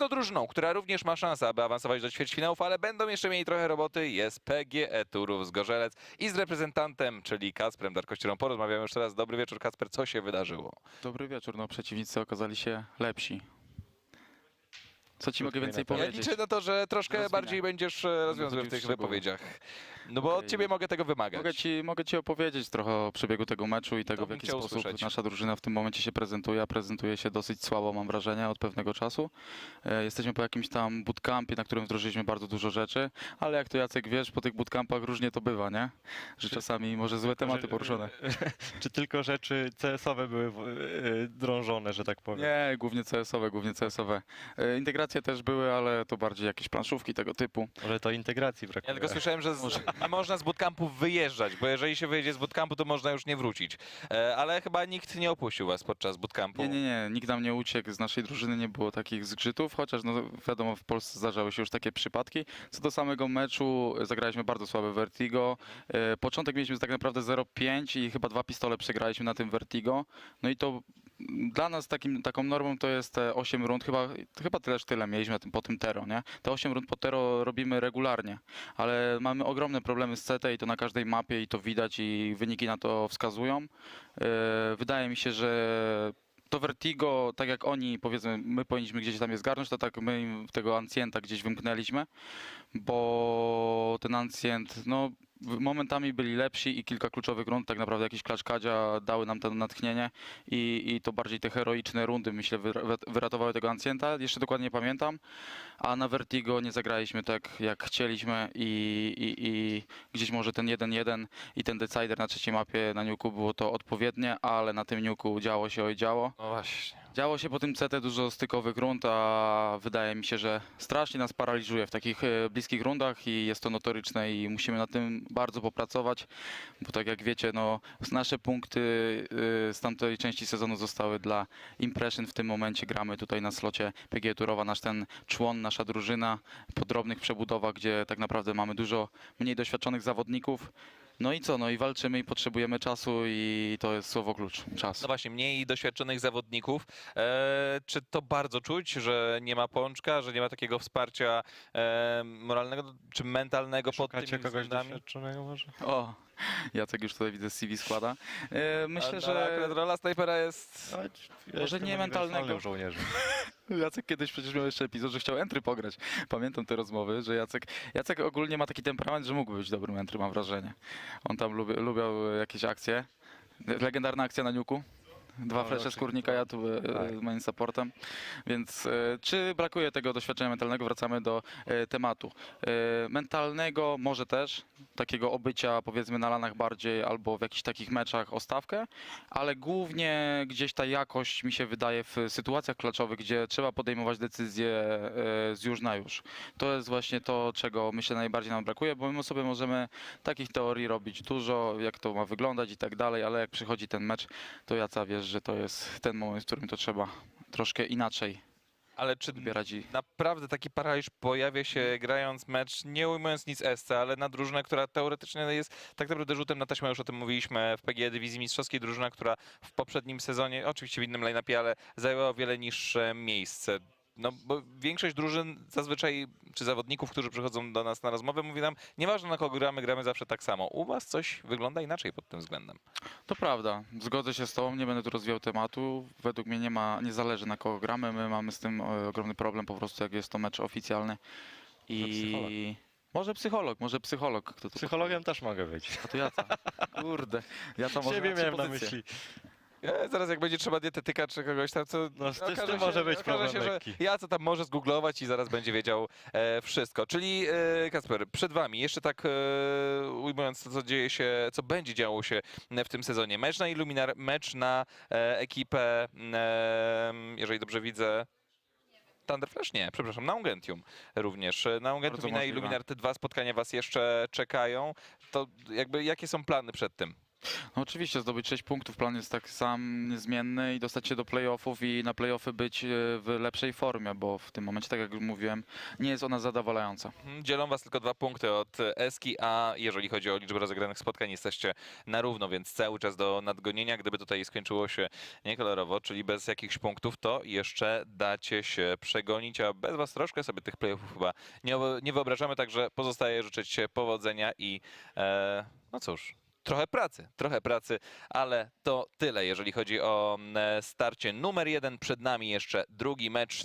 No drużyną, która również ma szansę, aby awansować do ćwierćfinałów, ale będą jeszcze mieli trochę roboty, jest PGE Turów z Gorzelec i z reprezentantem, czyli Kasprem Darkościerą porozmawiamy już teraz. Dobry wieczór Kasper, co się wydarzyło? Dobry wieczór. No, przeciwnicy okazali się lepsi. Co ci mogę więcej temat. Ja powiedzieć? liczę na to, że troszkę Rozwinę. bardziej będziesz e, rozwiązywał w tych wypowiedziach. No bo od ciebie mogę tego wymagać. Mogę ci, mogę ci opowiedzieć trochę o przebiegu tego meczu i tego, w jaki sposób usłyszeć. nasza drużyna w tym momencie się prezentuje. A prezentuje się dosyć słabo, mam wrażenie, od pewnego czasu. E, Jesteśmy po jakimś tam bootcampie, na którym wdrożyliśmy bardzo dużo rzeczy, ale jak to Jacek wiesz, po tych bootcampach różnie to bywa, nie? Że czasami może złe tematy Że- poruszone. Czy tylko rzeczy CS-owe były w- e, drążone, że tak powiem? Nie, głównie CS-owe, głównie CS-owe. E, Integracje też były, ale to bardziej jakieś planszówki tego typu. Może to integracji brakuje. Ja tylko słyszałem, że z, nie można z bootcampów wyjeżdżać, bo jeżeli się wyjedzie z bootcampu, to można już nie wrócić. E, ale chyba nikt nie opuścił was podczas bootcampu. Nie, nie, nie, nikt nam nie uciekł, z naszej drużyny nie było takich zgrzytów, chociaż no wiadomo, w Polsce zdarzały się już takie przypadki. Co do samego meczu, zagraliśmy bardzo słabe Vertigo. E, Początek mieliśmy tak naprawdę 0-5 i chyba dwa pistole przegraliśmy na tym Vertigo. No i to dla nas takim, taką normą to jest te 8 rund, chyba, chyba tyleż tyle mieliśmy po tym Tero, nie? Te 8 rund po Tero robimy regularnie, ale mamy ogromne problemy z CT i to na każdej mapie i to widać i wyniki na to wskazują. E, Wydaje mi się, że to Vertigo, tak jak oni, powiedzmy, my powinniśmy gdzieś tam je zgarnąć, to tak my im tego Ancienta gdzieś wymknęliśmy, bo ten Ancient, no momentami byli lepsi i kilka kluczowych rund, tak naprawdę jakieś klaczkadzia dały nam to natchnienie i, i to bardziej te heroiczne rundy, myślę, wyra- wyratowały tego Ancienta, jeszcze dokładnie nie pamiętam, a na Vertigo nie zagraliśmy tak jak chcieliśmy i, i, i gdzieś może ten 1-1 i ten decider na trzeciej mapie na Niuku było to odpowiednie, ale na tym Niuku działo się oj działo. No właśnie. Działo się po tym CT dużo stykowych rund, a wydaje mi się, że strasznie nas paraliżuje w takich e, bliskich rundach i jest to notoryczne i musimy nad tym bardzo popracować, bo tak jak wiecie, no nasze punkty e, z tamtej części sezonu zostały dla Impression. W tym momencie gramy tutaj na slocie PG Turowa, nasz ten człon, nasza drużyna po drobnych przebudowach, gdzie tak naprawdę mamy dużo mniej doświadczonych zawodników. No i co, no i walczymy i potrzebujemy czasu i to jest słowo klucz, czas. No właśnie, mniej doświadczonych zawodników. E, czy to bardzo czuć, że nie ma pączka, że nie ma takiego wsparcia e, moralnego czy mentalnego pod Szukacie tymi kogoś względami? doświadczonego może? O, Jacek już tutaj widzę CV składa. E, myślę, Ale że akurat rola snajpera jest... Ja Może jestem nie mentalnego. uniwersalnym żołnierzem. Jacek kiedyś przecież miał jeszcze epizod, że chciał entry pograć. Pamiętam te rozmowy, że Jacek, Jacek ogólnie ma taki temperament, że mógłby być dobrym entry, mam wrażenie. On tam lubi, lubiał jakieś akcje. Legendarna akcja na Niuku. Dwa No, flesze skórnika, ja tu e, Tak. main supportem. Więc e, czy brakuje tego doświadczenia mentalnego? Wracamy do e, tematu. E, mentalnego może też, takiego obycia powiedzmy na lanach bardziej albo w jakichś takich meczach o stawkę, ale głównie gdzieś ta jakość mi się wydaje w sytuacjach klaczowych, gdzie trzeba podejmować decyzje e, z już na już. To jest właśnie to, czego myślę najbardziej nam brakuje, bo my sobie możemy takich teorii robić dużo, jak to ma wyglądać i tak dalej, ale jak przychodzi ten mecz, to Jaca wiesz, że to jest ten moment, w którym to trzeba troszkę inaczej Ale czy wybierać i naprawdę taki paraliż pojawia się grając mecz, nie ujmując nic SC, ale na drużynę, która teoretycznie jest tak naprawdę rzutem na taśmę, już o tym mówiliśmy w PGE Dywizji Mistrzowskiej, drużyna, która w poprzednim sezonie, oczywiście w innym line-upie, ale zajęła o wiele niższe miejsce. No, bo większość drużyn zazwyczaj, czy zawodników, którzy przychodzą do nas na rozmowę, mówi nam, nieważne na kogo gramy, gramy zawsze tak samo. U was coś wygląda inaczej pod tym względem. To prawda, zgodzę się z Tobą, nie będę tu rozwijał tematu. Według mnie nie ma, nie zależy na kogo gramy, my mamy z tym e, ogromny problem po prostu, jak jest to mecz oficjalny. psycholog. I może psycholog, może psycholog, kto tu Psychologiem też mogę być. A to Jaca. Kurde, Jaca może Ciebie miałem na myśli. Zaraz jak będzie trzeba dietetyka czy kogoś tam, co... No, z tym- z okaże tym może być okaże problem lekki. ja co tam może zgooglować i zaraz będzie wiedział e, wszystko. Czyli e, Kasper, przed wami, jeszcze tak e, ujmując to, co dzieje się, co będzie działo się w tym sezonie. Mecz na Illuminar, mecz na e, ekipę, e, jeżeli dobrze widzę, Thunderflash? Nie, przepraszam, na Ungentium również. Na Ungentium i na możliwe. Illuminar te dwa spotkania was jeszcze czekają. To jakby jakie są plany przed tym? No oczywiście, zdobyć 6 punktów, plan jest tak sam niezmienny i dostać się do playoffów i na playoffy być e, w lepszej formie, bo w tym momencie, tak jak już mówiłem, nie jest ona zadowalająca. Mhm, Dzielą was tylko dwa punkty od Eski, a jeżeli chodzi o liczbę rozegranych spotkań, jesteście na równo, więc cały czas do nadgonienia. Gdyby tutaj skończyło się niekolorowo, czyli bez jakichś punktów, to jeszcze dacie się przegonić, a bez was troszkę sobie tych playoffów chyba nie, wyobrażamy, także pozostaje życzyć powodzenia i e, no cóż. Trochę pracy, trochę pracy, ale to tyle, jeżeli chodzi o mm, starcie numer jeden. Przed nami jeszcze drugi mecz